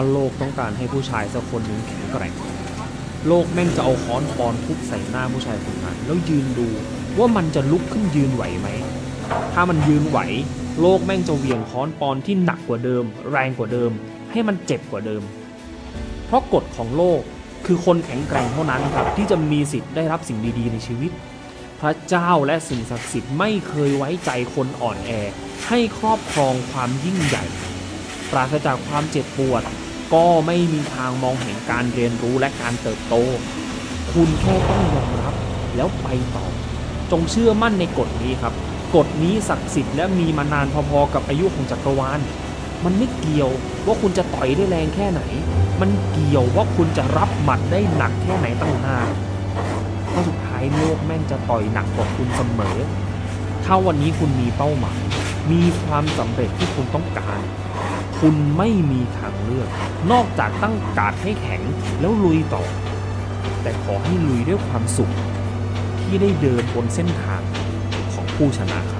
าโลกต้องการให้ผู้ชายสักคนหนึ่งแข็งแกร่ง โลกแม่งจะเอาค้อนปอนทุบใส่หน้าผู้ชายคนนั้นแล้วยืนดูว่ามันจะลุกขึ้นยืนไหวไหม ถ้ามันยืนไหว โลกแม่งจะเหวี่ยงค้อนปอนที่หนักกว่าเดิม แรงกว่าเดิม ให้มันเจ็บกว่าเดิม เพราะกฎของโลกคือคนแข็งแกร่งเท่านั้นครับที่จะมีสิทธิ์ได้รับสิ่งดีๆในชีวิต พระเจ้าและสิ่งศักดิ์สิทธิ์ไม่เคยไว้ใจคนอ่อนแอ ให้ครอบครองความยิ่งใหญ่ ปราศจากความเจ็บปวด ก็ไม่มีทางมองเห็นการเรียนรู้และการเติบโต คุณแค่ต้องยอมรับแล้วไปต่อ จงเชื่อมั่นในกฎนี้ครับ กฎนี้ศักดิ์สิทธิ์และมีมานานพอๆกับอายุของจักรวาล มันไม่เกี่ยวว่าคุณจะต่อยได้แรงแค่ไหน มันเกี่ยวว่าคุณจะรับหมัดได้หนักแค่ไหนต่างหากเพราะสุดท้ายโลกแม่งจะต่อยหนักกว่าคุณเสมอ ถ้าวันนี้คุณมีเป้าหมาย มีความสำเร็จที่คุณต้องการ คุณไม่มีทางเลือก นอกจากตั้งการดให้แข็งแล้วลุยต่อ แต่ขอให้ลุยด้วยความสุข ที่ได้เดินบนเส้นทางของผู้ชนะครับ